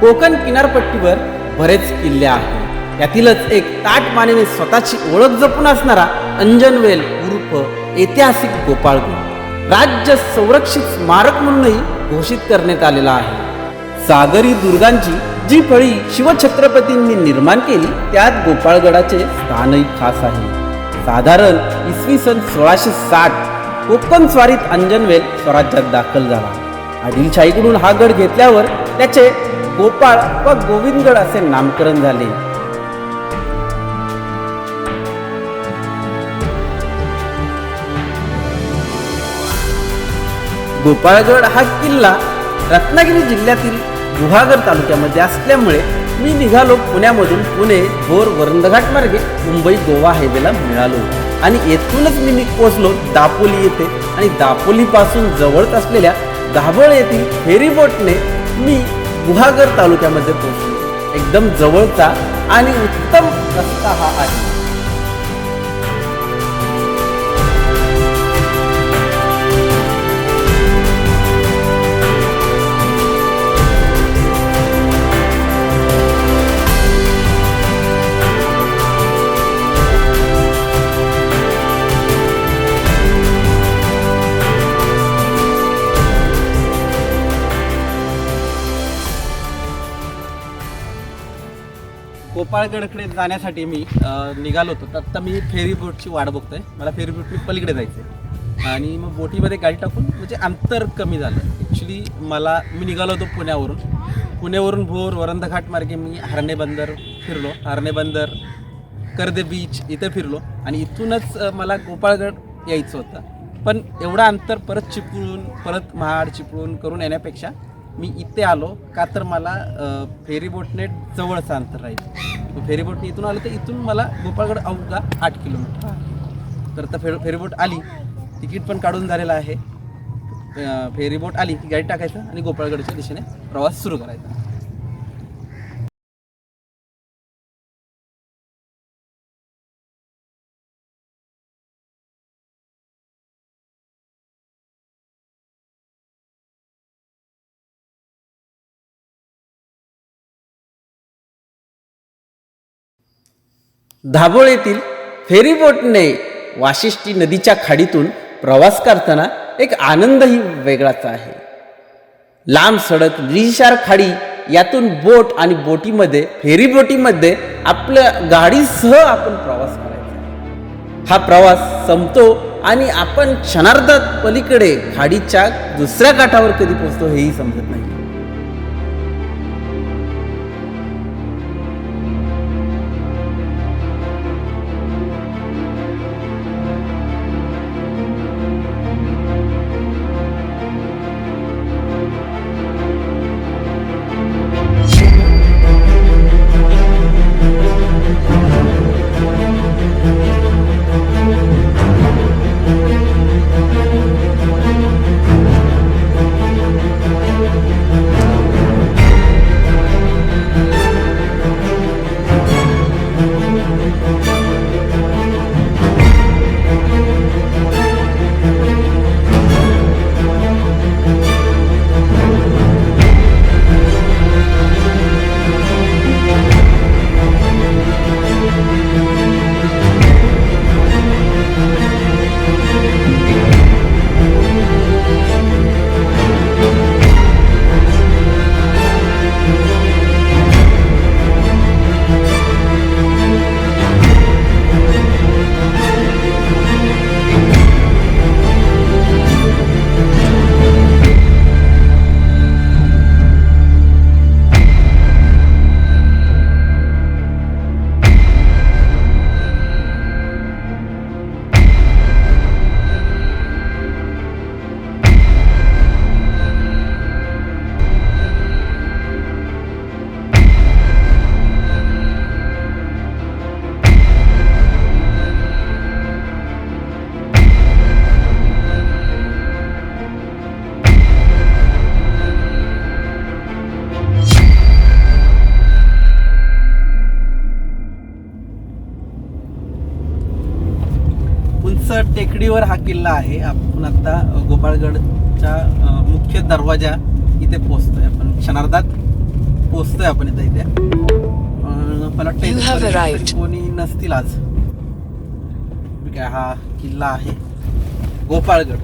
कोकण किनारपट्टीवर बरेच किल्ले आहेत. यातीलच एक ताट मानेने स्वतःची ओळख जपून असणारा अंजनवेल उर्फ ऐतिहासिक गोपाळगड राज्य संरक्षित स्मारक म्हणूनही घोषित करण्यात आलेला आहे. सागरी दुर्गांची जी फळी शिवछत्रपतींनी निर्माण केली त्यात गोपाळगडाचे स्थानही खास आहे. साधारण इसवी सन सोळाशे साठ कोकण स्वारीत अंजनवेल स्वराज्यात दाखल झाला. आदिलशाहीकडून हा गड घेतल्यावर त्याचे गोपाळ व गोविंदगड असे नामकरण झाले. गोपाळगड हा किल्ला रत्नागिरी जिल्ह्यातील गुहागर तालुक्यामध्ये असल्यामुळे मी निघालो पुण्यामधून पुणे भोर वरंदघाट मार्गे मुंबई गोवा हायवेला मिळालो. आणि येथूनच मी मी पोचलो दापोली येथे. आणि दापोलीपासून जवळच असलेल्या दाभोळ येथील फेरीबोटने मी गुहागर तालुक्यामध्ये पोहोचलो. एकदम जवळचा आणि उत्तम रस्ता हा आहे. गोपाळगडकडे जाण्यासाठी मी निघालो होतो. तर आता मी फेरी बोटची वाट बघतोय. मला फेरी बोटनी पलीकडे जायचं आहे आणि मग बोटीमध्ये गाडी टाकून म्हणजे अंतर कमी झालं. ॲक्च्युली मला मी निघालो होतो पुण्यावरून. पुण्यावरून भोर वरंदघाट मार्गे मी हरणे बंदर फिरलो. हरणे बंदर कर्दे बीच इथं फिरलो. आणि इथूनच मला गोपाळगड यायचं होतं. पण एवढं अंतर परत चिपळून परत महाड चिपळूण करून येण्यापेक्षा मी इथे आलो का तर मला फेरीबोटने जवळचं अंतर राहील. फेरीबोटने इथून आलं तर इथून मला गोपाळगड अवघा आठ किलोमीटर. तर आता फेर फेरीबोट आली. तिकीट पण काढून झालेलं आहे. फेरीबोट आली की गाडी टाकायचं आणि गोपाळगडच्या दिशेने प्रवास सुरू करायचा. धाबोळ येथील फेरीबोटने वाशिष्ठी नदीच्या खाडीतून प्रवास करताना एक आनंदही वेगळाच आहे. लांब सडक निशार खाडी यातून बोट आणि बोटीमध्ये फेरीबोटीमध्ये आपल्या गाडीसह आपण प्रवास करायचा हा प्रवास संपतो आणि आपण क्षणार्धात पलीकडे खाडीच्या दुसऱ्या काठावर कधी पोहोचतो हेही समजत नाही. उंच टेकडीवर हा किल्ला आहे. आपण आता गोपाळगडच्या मुख्य दरवाजा इथे पोहोचतोय आपण. क्षणार्धात पोचतोय आपण इथं इथे. मला वाटतं. कोणी नसतील आज. हा किल्ला आहे. गोपाळगड.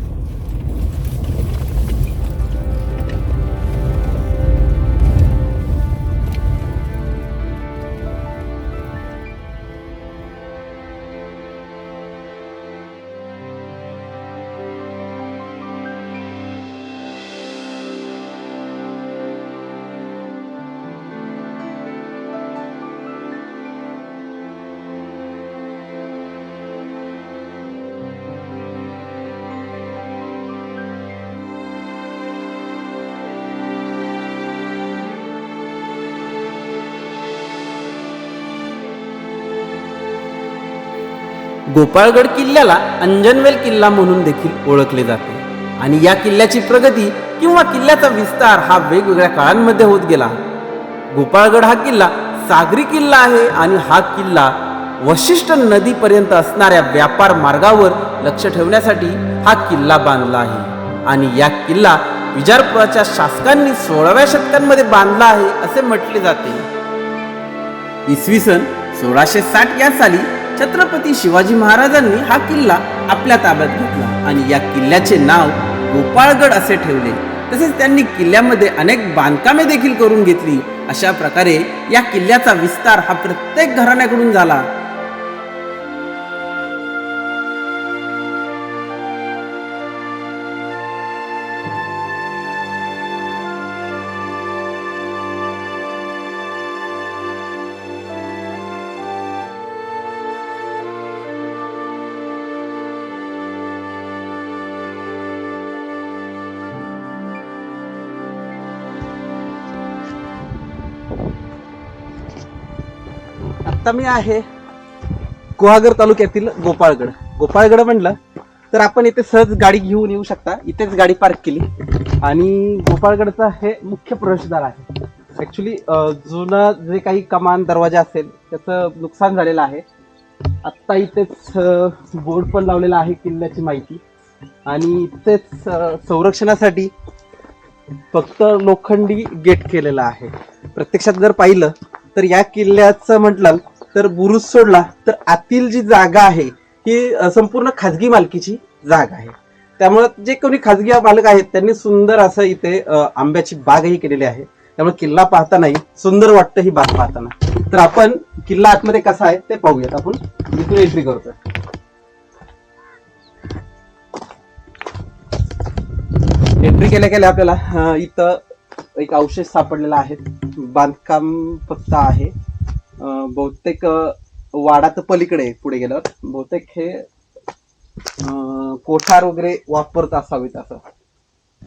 गोपाळगड किल्ल्याला अंजनवेल किल्ला म्हणून देखील ओळखले जाते. आणि या किल्ल्याची प्रगती किंवा किल्ल्याचा विस्तार हा वेगवेगळ्या काळांमध्ये होत गेला. गोपाळगड हा किल्ला सागरी किल्ला आहे आणि हा किल्ला वशिष्ठ नदीपर्यंत असणाऱ्या व्यापार मार्गावर लक्ष ठेवण्यासाठी हा किल्ला बांधला आहे. आणि या किल्ला विजारपुराच्या शासकांनी सोळाव्या शतकांमध्ये बांधला आहे असे म्हटले जाते. इसवी सन सोळाशे साठ या साली छत्रपती शिवाजी महाराजांनी हा किल्ला आपल्या ताब्यात घेतला. आणि या किल्ल्याचे नाव गोपाळगड असे ठेवले. तसेच त्यांनी किल्ल्यामध्ये अनेक बांधकामे देखील करून घेतली. अशा प्रकारे या किल्ल्याचा विस्तार हा प्रत्येक घराण्याकडून झाला. आता मी आहे गुहागर तालुक्यातील गोपाळगड. गोपाळगड म्हणलं तर आपण इथे सहज गाडी घेऊन येऊ शकता. इथेच गाडी पार्क केली. आणि गोपाळगडचा हे मुख्य प्रवेशद्वार आहे. ऍक्च्युली जुनं जे काही कमान दरवाजा असेल त्याचं नुकसान झालेलं आहे. आत्ता इथेच बोर्ड पण लावलेला आहे किल्ल्याची माहिती. आणि इथेच संरक्षणासाठी फक्त लोखंडी गेट केलेला आहे. प्रत्यक्षात जर पाहिलं तर या किल्ल्याचं म्हटलं तर बुरुज सोडला तर आतील जी जागा आहे ही संपूर्ण खाजगी मालकीची जागा आहे. त्यामुळे जे कोणी खाजगी मालक आहेत त्यांनी सुंदर असं इथे आंब्याची बागही केलेली आहे. त्यामुळे किल्ला पाहतानाही सुंदर वाटतं ही बाग पाहताना. तर आपण किल्ला आतमध्ये कसा आहे ते पाहूयात आपण. इथून एंट्री करतोय. एंट्री केल्या केल्या आपल्याला इथं एक अवशेष सापडलेला आहे. बांधकाम फक्त आहे. बहुतेक वाडात पलीकडे पुढे गेल्यावर बहुतेक हे कोठार वगैरे वापरत असावेत असं.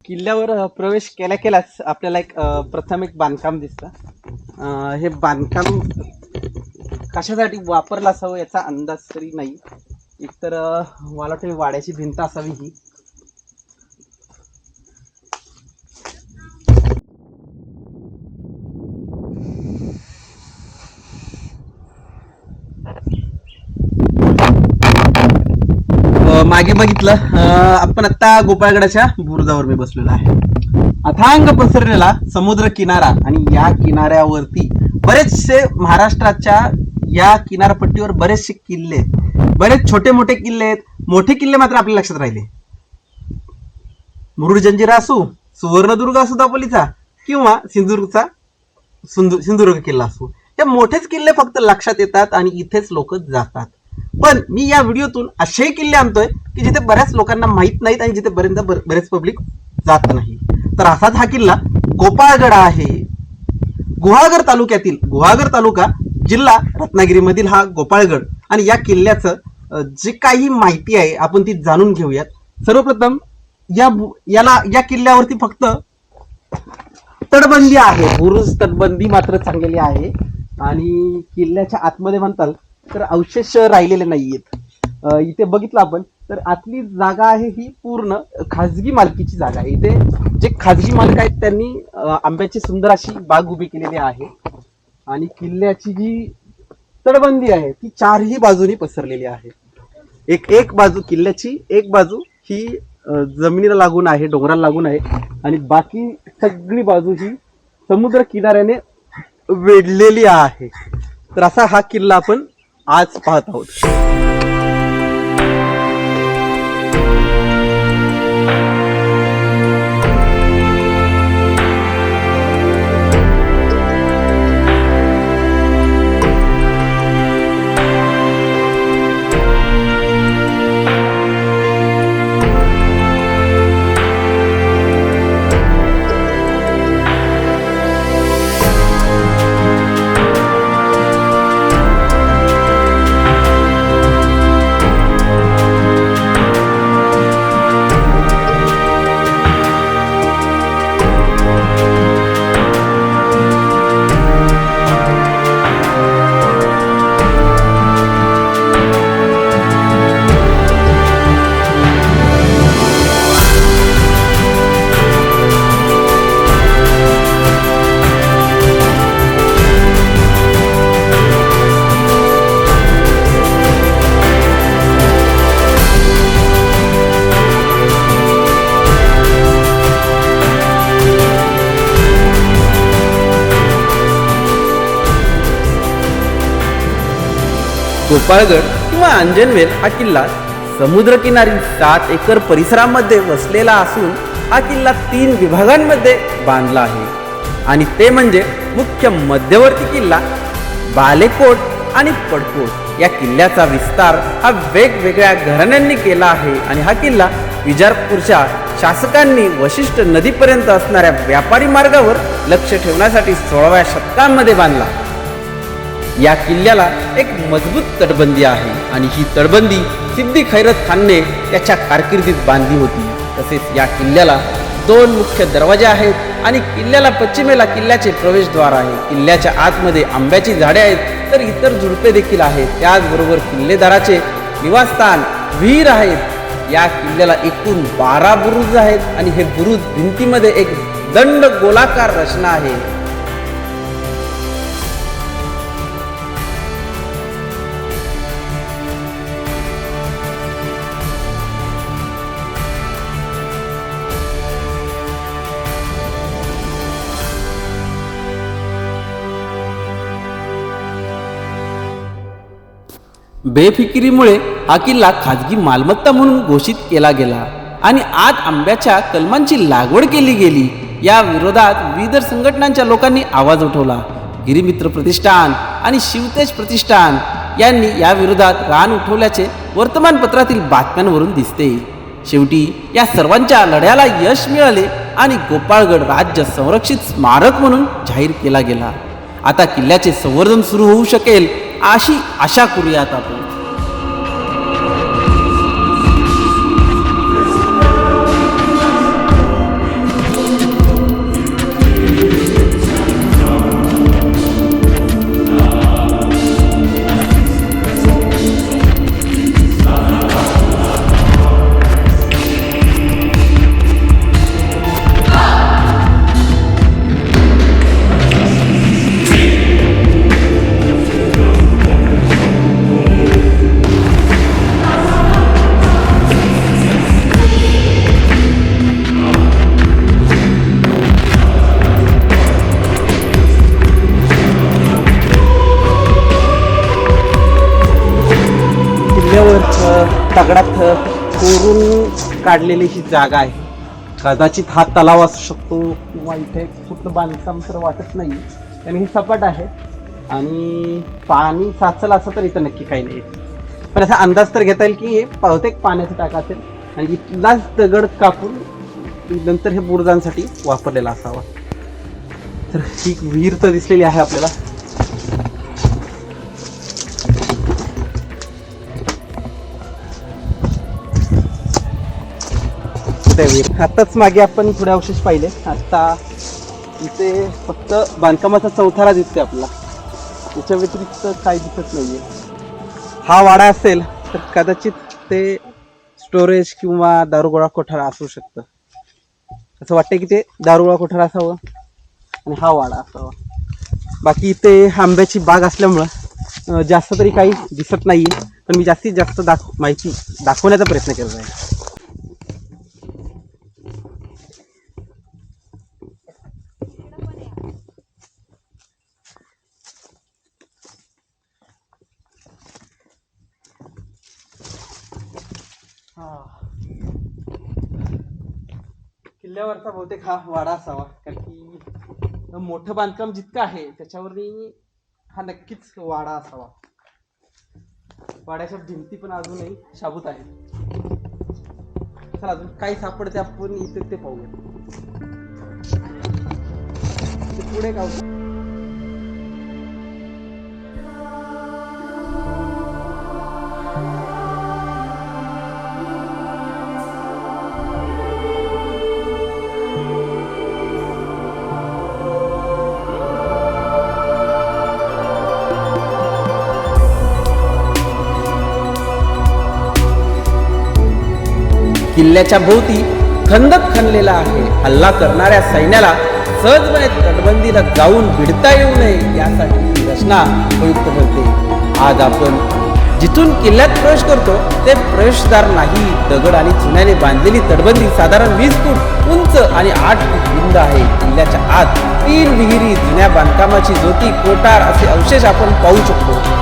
किल्ल्यावर प्रवेश केल्या केल्याच आपल्याला एक प्रथम एक बांधकाम दिसतं. हे बांधकाम कशासाठी वापरलं असावं याचा अंदाज तरी नाही. एकतर मला वाटतं वाड्याची भिंत असावी ही अ, मागे बघितलं आपण आता गोपाळगडाच्या बुरुजावर मी बसलेलो आहे. अथांग पसरलेला समुद्र किनारा आणि या किनाऱ्यावरती बरेचसे महाराष्ट्राच्या या किनारपट्टीवर बरेचसे किल्ले आहेत बरेच छोटे मोठे किल्ले आहेत. मोठे किल्ले मात्र आपल्या लक्षात राहिले. मुरुड जंजिरा असू सुवर्णदुर्ग असू दापोलीचा किंवा सिंधुदुर्गचा सिंधु सिंधुदुर्ग किल्ला असू. या मोठेच किल्ले फक्त लक्षात येतात आणि इथेच लोक जातात. पण मी या व्हिडिओतून असे किल्ले आणतोय की जिथे बऱ्याच लोकांना माहीत नाहीत आणि जिथे बरेच बरेच पब्लिक जात नाही. तर असाच हा किल्ला गोपाळगड आहे. गुहागर तालुक्यातील गुहागर तालुका जिल्हा रत्नागिरीमधील हा गोपाळगड. आणि या किल्ल्याचं जे काही माहिती आहे आपण ती जाणून घेऊयात. सर्वप्रथम या याला या किल्ल्यावरती फक्त तटबंदी आहे. बुरुज तटबंदी मात्र चांगलेली आहे. आणि किल्ल्याच्या आतमध्ये म्हणताल तर अवशेष राहिलेले नाहीयेत. इथे बघितलं आपण तर आतली जागा आहे ही पूर्ण खाजगी मालकीची जागा आहे. इथे जे खाजगी मालक आहेत त्यांनी आंब्याची सुंदर अशी बाग उभी केलेली आहे. आणि किल्ल्याची जी तटबंदी आहे ती चारही बाजूनी पसरलेली आहे. एक एक बाजू किल्ल्याची एक बाजू ही जमिनीला लागून आहे डोंगराला लागून आहे. आणि बाकी सगळी बाजू ही समुद्र किनाऱ्याने वेढलेली आहे. तर असा हा किल्ला आपण आज पाहत आहोत. गोपाळगड किंवा अंजनवेल हा किल्ला समुद्रकिनारी सात एकर परिसरामध्ये वसलेला असून हा किल्ला तीन विभागांमध्ये बांधला आहे. आणि ते म्हणजे मुख्य मध्यवर्ती किल्ला बालेकोट आणि पडकोट. या किल्ल्याचा विस्तार हा वेगवेगळ्या घराण्यांनी केला आहे आणि हा किल्ला विजापूरच्या शासकांनी वशिष्ठ नदीपर्यंत असणाऱ्या व्यापारी मार्गावर लक्ष ठेवण्यासाठी सोळाव्या शतकांमध्ये बांधला. या किल्ल्याला एक मजबूत तटबंदी आहे आणि ही तटबंदी सिद्दी खैरत खानने त्याच्या कारकिर्दीत बांधली होती. तसेच या किल्ल्याला दोन मुख्य दरवाजे आहेत आणि किल्ल्याला पश्चिमेला किल्ल्याचे प्रवेशद्वार आहे. किल्ल्याच्या आतमध्ये आंब्याची झाडे आहेत तर इतर झुडपे देखील आहेत. त्याचबरोबर किल्लेदाराचे निवासस्थान विहीर आहेत. या किल्ल्याला एकूण बारा बुरुज आहेत आणि हे बुरुज भिंतीमध्ये एक दंड गोलाकार रचना आहे. बेफिकिरीमुळे हा किल्ला खाजगी मालमत्ता म्हणून घोषित केला गेला आणि आज आंब्याच्या कलमांची लागवड केली गेली. या विरोधात विविध संघटनांच्या लोकांनी आवाज उठवला. गिरिमित्र प्रतिष्ठान आणि शिवतेज प्रतिष्ठान यांनी या विरोधात रान उठवल्याचे वर्तमानपत्रातील बातम्यांवरून दिसते. शेवटी या सर्वांच्या लढ्याला यश मिळाले आणि गोपाळगड राज्य संरक्षित स्मारक म्हणून जाहीर केला गेला. आता किल्ल्याचे संवर्धन सुरू होऊ शकेल अशी आशा करूयात आपण. कोरून काढलेली ही जागा आहे. कदाचित हा तलाव असू शकतो किंवा इथे कुठलं बांधकाम तर वाटत नाही. कारण हे सपाट आहे. आणि पाणी साचल असं तर इथं नक्की काही नाही. पण असा अंदाज तर घेता येईल की हे बहुतेक पाण्याचं टाका असेल. आणि इथलाच दगड कापून नंतर हे बुरुजांसाठी वापरलेला असावा. तर ही विहीर तर दिसलेली आहे आपल्याला. त्यावेळी आताच मागे आपण थोडे अवशेष पाहिले. आता इथे फक्त बांधकामाचा चौथारा दिसते आपला. त्याच्या व्यतिरिक्त काही दिसत नाहीये. हा वाडा असेल तर कदाचित ते स्टोरेज किंवा दारुगोळा कोठारा असू शकतं. असं वाटतं की ते दारुगोळा कोठारा असावं आणि हा वाडा असावा. बाकी इथे आंब्याची बाग असल्यामुळं जास्त तरी काही दिसत नाही पण मी जास्तीत जास्त दाख माहिती दाखवण्याचा प्रयत्न करत आहे किल्ल्यावरचा बहुतेक हा वाडा असावा कारण की मोठं बांधकाम जितकं आहे त्याच्यावरही हा नक्कीच वाडा असावा. वाड्याच्या भिंती पण अजूनही शाबूत आहेत. चला अजून काही सापडते आपण इथे ते पाहूया. पुढे गाव किल्ल्याच्या भोवती खंदक खणलेला आहे. हल्ला करणाऱ्या सैन्याला सहजपणे तटबंदीला जाऊन भिडता येऊ नये यासाठी ही रचना उपयुक्त ठरते. आज आपण जिथून किल्ल्यात प्रवेश करतो ते प्रवेशद्वार नाही. दगड आणि चुन्याने बांधलेली तटबंदी साधारण वीस फूट उंच आणि आठ फूट रुंद आहे. किल्ल्याच्या आत तीन विहिरी जुन्या बांधकामाची ज्योती कोटार असे अवशेष आपण पाहू शकतो.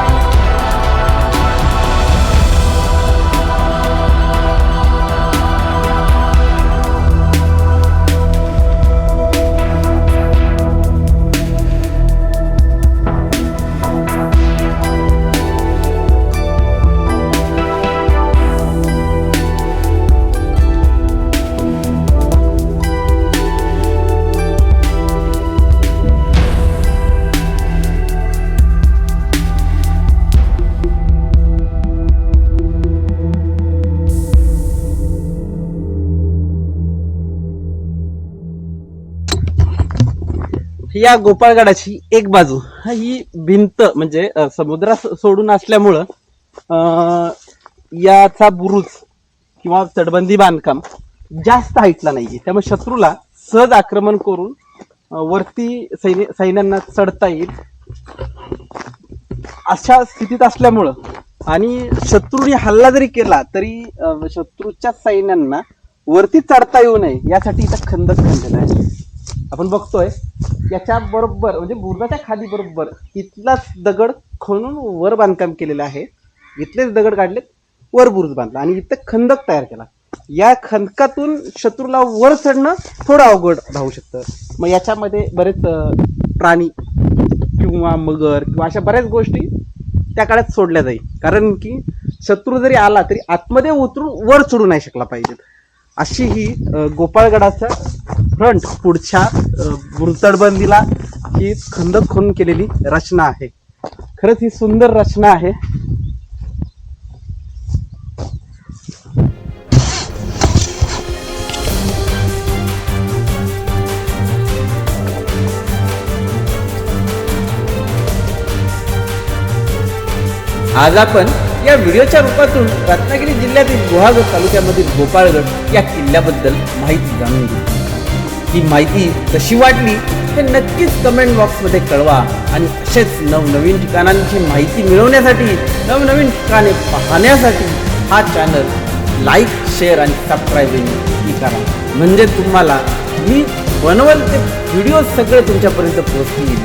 या गोपाळगडाची एक बाजू हा ही भिंत म्हणजे अ, समुद्रा सोडून असल्यामुळं याचा बुरुज किंवा तटबंदी बांधकाम जास्त हाईटला नाहीये. त्यामुळे शत्रूला सहज आक्रमण करून वरती सैन्य सैन्यांना चढता येईल. अशा स्थितीत असल्यामुळं आणि शत्रूने हल्ला जरी केला तरी शत्रूच्या सैन्यांना वरती चढता येऊ नये यासाठी इथं खंदक खणलेला आहे. आपण बघतोय याच्या बरोबर म्हणजे बुरुजाच्या खाली बरोबर इथलाच दगड खणून वर बांधकाम केलेलं आहे. इथलेच दगड काढलेत वर बुरुज बांधला आणि इथं खंदक तयार केला. या खंदकातून शत्रूला वर चढणं थोडं अवघड राहू शकतं. मग याच्यामध्ये बरेच प्राणी किंवा मगर किंवा अशा बऱ्याच गोष्टी त्या काळात सोडल्या जाईल. कारण की शत्रू जरी आला तरी आतमध्ये उतरून वर चढू नाही शकला पाहिजेत अशी ही गोपाळगडाचा फ्रंट पुढच्या अ, बुरतडबंदीला ही खंदक खून केलेली रचना आहे. खरंच ही सुंदर रचना आहे. आज आपण या व्हिडिओच्या रूपातून रत्नागिरी जिल्ह्यातील गुहागर तालुक्यामधील गोपाळगड या किल्ल्याबद्दल माहिती जाणून घेतली ही माहिती कशी वाटली हे नक्कीच कमेंट बॉक्समध्ये कळवा आणि असेच नवनवीन ठिकाणांची माहिती मिळवण्यासाठी नवनवीन ठिकाणे पाहण्यासाठी हा चॅनल लाईक शेअर आणि सबस्क्राईब करा. म्हणजे तुम्हाला मी बनवल ते व्हिडिओ सगळे तुमच्यापर्यंत पोहोचतील.